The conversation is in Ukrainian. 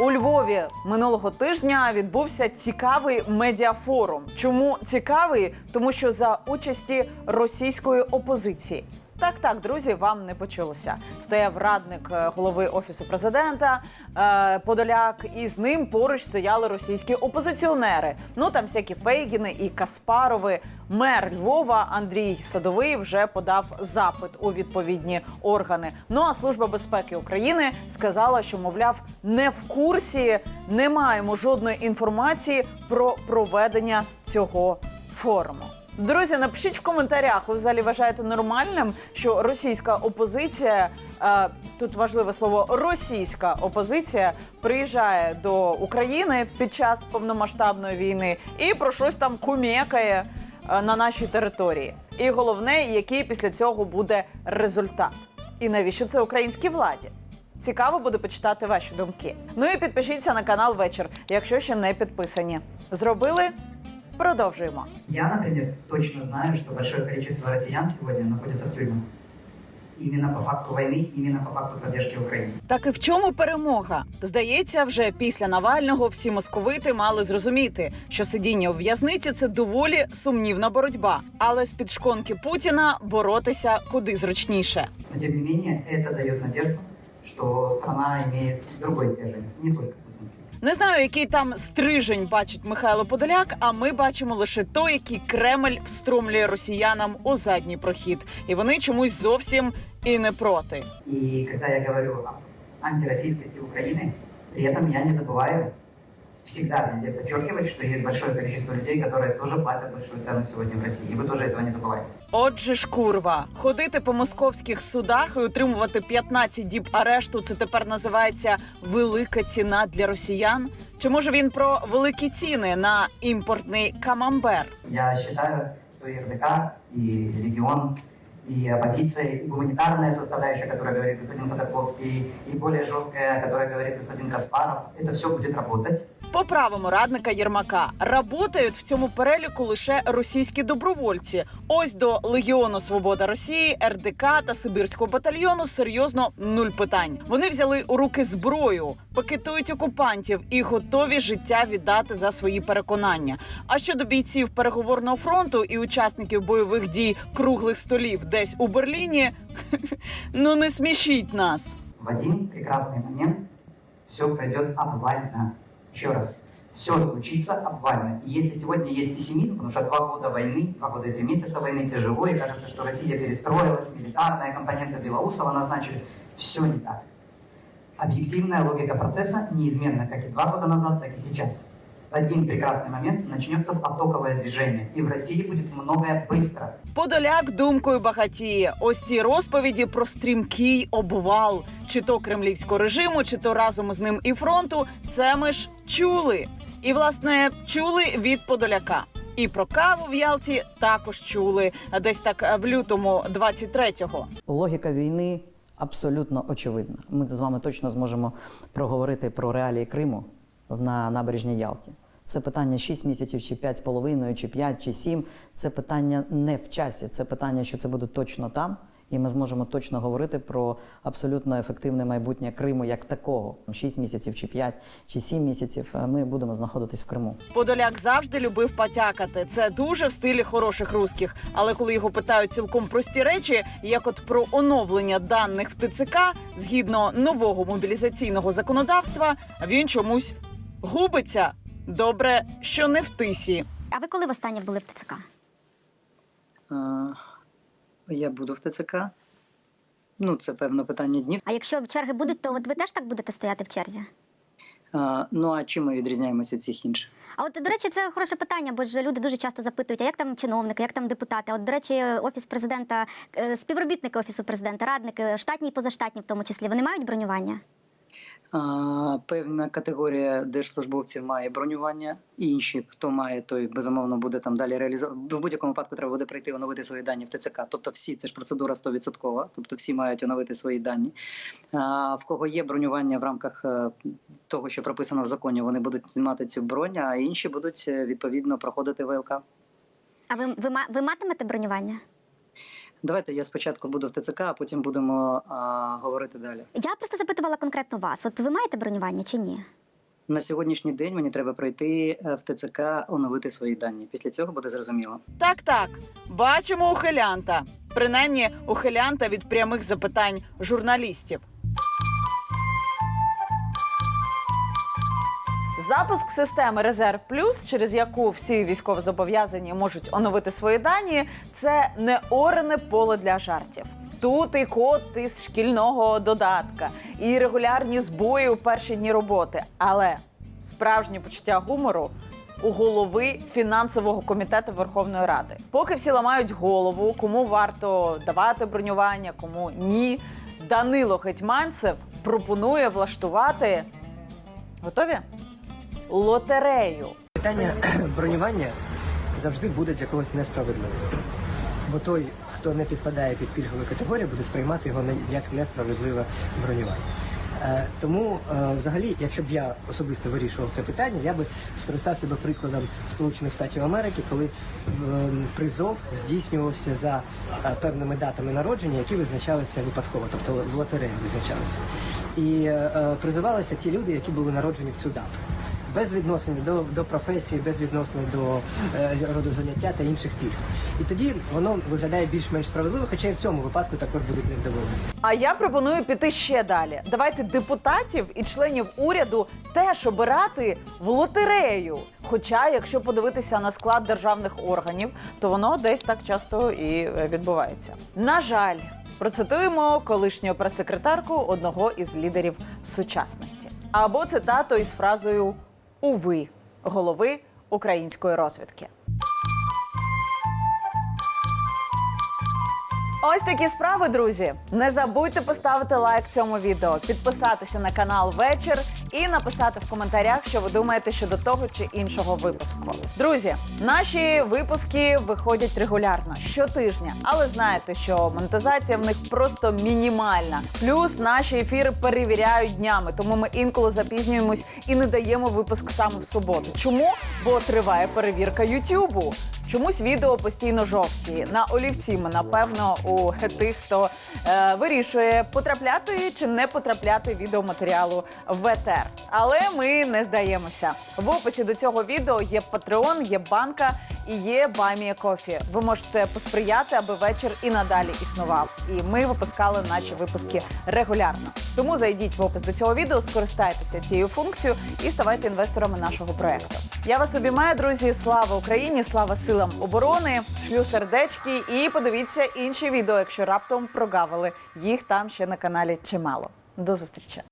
У Львові минулого тижня відбувся цікавий медіафорум. Чому цікавий? Тому що за участі російської опозиції. Так, так, друзі, вам не почулося. Стояв радник е, голови офісу президента е, Подоляк, і з ним поруч стояли російські опозиціонери. Ну там всякі Фейгіни і Каспарови. Мер Львова Андрій Садовий вже подав запит у відповідні органи. Ну а служба безпеки України сказала, що мовляв не в курсі, не маємо жодної інформації про проведення цього форуму. Друзі, напишіть в коментарях, ви взагалі вважаєте нормальним, що російська опозиція е, тут важливе слово російська опозиція приїжджає до України під час повномасштабної війни і про щось там кумекає е, на нашій території. І головне, який після цього буде результат. І навіщо це українській владі? Цікаво буде почитати ваші думки. Ну і підпишіться на канал вечір, якщо ще не підписані. Зробили? Продовжуємо. Я, например, точно знаю, что большое количество россиян сегодня находятся в тюрьмах. Именно по факту войны, именно по факту поддержки Украины. Так і в чому перемога? Здається, вже після Навального всі московити мали зрозуміти, що сидіння у в'язниці це доволі сумнівна боротьба, але з під шконки Путіна боротися куди зручніше. Но тем не менее, это дает надежду, что страна имеет другой стержень, не только путинский. Не знаю, який там стрижень бачить Михайло Подоляк. А ми бачимо лише той, який Кремль встромлює росіянам у задній прохід, і вони чомусь зовсім і не проти. И когда я говорю об антироссийскости Украины, при этом я не забываю всегда везде подчеркивать, что есть большое количество людей, которые тоже платят большую цену сегодня в России. И вы тоже этого не забывайте. Отже ж, курва, ходити по московських судах і отримувати 15 діб арешту. Це тепер називається велика ціна для росіян. Чи може він про великі ціни на імпортний камамбер? Я считаю, что и РДК, и регион, и оппозиция, и гуманитарная составляющая, о которой говорит господин Ходорковский, и более жесткая, о которой говорит господин Каспаров, это все будет работать. По правому радника Єрмака работають в цьому переліку лише російські добровольці. Ось до Легіону Свобода Росії, РДК та Сибірського батальйону серйозно нуль питань. Вони взяли у руки зброю, пакетують окупантів і готові життя віддати за свої переконання. А щодо бійців переговорного фронту і учасників бойових дій круглих столів десь у Берліні, ну не смішіть нас. В один прекрасный момент все пройдет обвально. Еще раз, все случится обвально. И если сегодня есть пессимизм, потому что два года войны, два года и три месяца войны тяжело, и кажется, что Россия перестроилась, милитарная компонента Белоусова назначили, все не так. Объективная логика процесса неизменна как и два года назад, так и сейчас. В один прекрасный момент начнется потоковое движение, и в России будет многое быстро. Подоляк думкою багатіє. Ось ці розповіді про стрімкий обвал, чи то кремлівського режиму, чи то разом з ним і фронту. Це ми ж чули. І власне чули від Подоляка. І про каву в Ялті також чули десь так в лютому 23-го. Логіка війни абсолютно очевидна. Ми з вами точно зможемо проговорити про реалії Криму на набережній Ялті. Це питання 6 місяців, чи 5 з половиною, чи 5, чи 7. Це питання не в часі. Це питання, що це буде точно там, і ми зможемо точно говорити про абсолютно ефективне майбутнє Криму як такого. 6 місяців, чи 5, чи 7 місяців е, ми будемо знаходитись в Криму. Подоляк завжди любив потякати. Це дуже в стилі хороших русських. Але коли його питають цілком прості речі, як от про оновлення даних в ТЦК згідно нового мобілізаційного законодавства, він чомусь губиться. Добре, що не в тисі. А ви коли востаннє були в ТЦК? Е, Я буду в ТЦК. Ну, це певно питання днів. А якщо черги будуть, то от ви теж так будете стояти в черзі? А, ну а чим ми відрізняємося від всіх інших? А от, до речі, це хороше питання, бо ж люди дуже часто запитують, а як там чиновники, як там депутати? От, до речі, офіс президента, е, співробітники офісу президента, радники, штатні і позаштатні, в тому числі, вони мають бронювання? Певна категорія держслужбовців має бронювання. Інші, хто має, той безумовно буде там далі реалізовувати. В будь-якому випадку треба буде прийти оновити свої дані в ТЦК. Тобто, всі це ж процедура 100%, тобто всі мають оновити свої дані. А, в кого є бронювання в рамках е, того, що прописано в законі, вони будуть знімати цю бронь, а інші будуть е, відповідно проходити ВЛК. А ви, ви, ви матимете бронювання? Давайте я спочатку буду в ТЦК, а потім будемо а, говорити далі. Я просто запитувала конкретно вас. От ви маєте бронювання чи ні? На сьогоднішній день мені треба пройти е, в ТЦК, оновити свої дані. Після цього буде зрозуміло. Так, так, бачимо ухилянта. Принаймні, ухилянта від прямих запитань журналістів. Запуск системи Резерв Плюс, через яку всі військовозобов'язані можуть оновити свої дані, це не орене поле для жартів. Тут і код із шкільного додатка, і регулярні збої у перші дні роботи. Але справжнє почуття гумору у голови фінансового комітету Верховної Ради. Поки всі ламають голову, кому варто давати бронювання, кому ні. Данило Гетьманцев пропонує влаштувати. Готові? Лотерею. Питання бронювання завжди буде для когось несправедливим. Бо той, хто не підпадає під пільгову категорію, буде сприймати його як несправедливе бронювання. Е, Тому, е, взагалі, якщо б я особисто вирішував це питання, я би скористався би прикладом Сполучених Штатів Америки, коли е, призов здійснювався за е, певними датами народження, які визначалися випадково, тобто в лотереї визначалися. І призивалися ті люди, які були народжені в цю дату без відносин до, до професії, без відносин до е, роду заняття та інших пільг. І тоді воно виглядає більш-менш справедливо, хоча і в цьому випадку також будуть невдоволені. А я пропоную піти ще далі. Давайте депутатів і членів уряду теж обирати в лотерею. Хоча, якщо подивитися на склад державних органів, то воно десь так часто і е, відбувається. На жаль, процитуємо колишню прес-секретарку одного із лідерів сучасності. Або цитату із фразою Уви голови української розвідки. Ось такі справи, друзі. Не забудьте поставити лайк цьому відео, підписатися на канал вечір і написати в коментарях, що ви думаєте щодо того чи іншого випуску. Друзі, наші випуски виходять регулярно щотижня, але знаєте, що монетизація в них просто мінімальна. Плюс наші ефіри перевіряють днями, тому ми інколи запізнюємось і не даємо випуск саме в суботу. Чому? Бо триває перевірка Ютубу. Чомусь відео постійно жовті. На олівці ми, напевно, у тих, хто е, вирішує, потрапляти чи не потрапляти відеоматеріалу в етер. Але ми не здаємося. В описі до цього відео є Patreon, є банка і є Баймія Кофі. Ви можете посприяти, аби вечір і надалі існував. І ми випускали наші випуски регулярно. Тому зайдіть в опис до цього відео, скористайтеся цією функцією і ставайте інвесторами нашого проекту. Я вас обіймаю, друзі. Слава Україні! Слава силам оборони! Шлю сердечки і подивіться інші відео, якщо раптом прогавили. Їх там ще на каналі чимало. До зустрічі!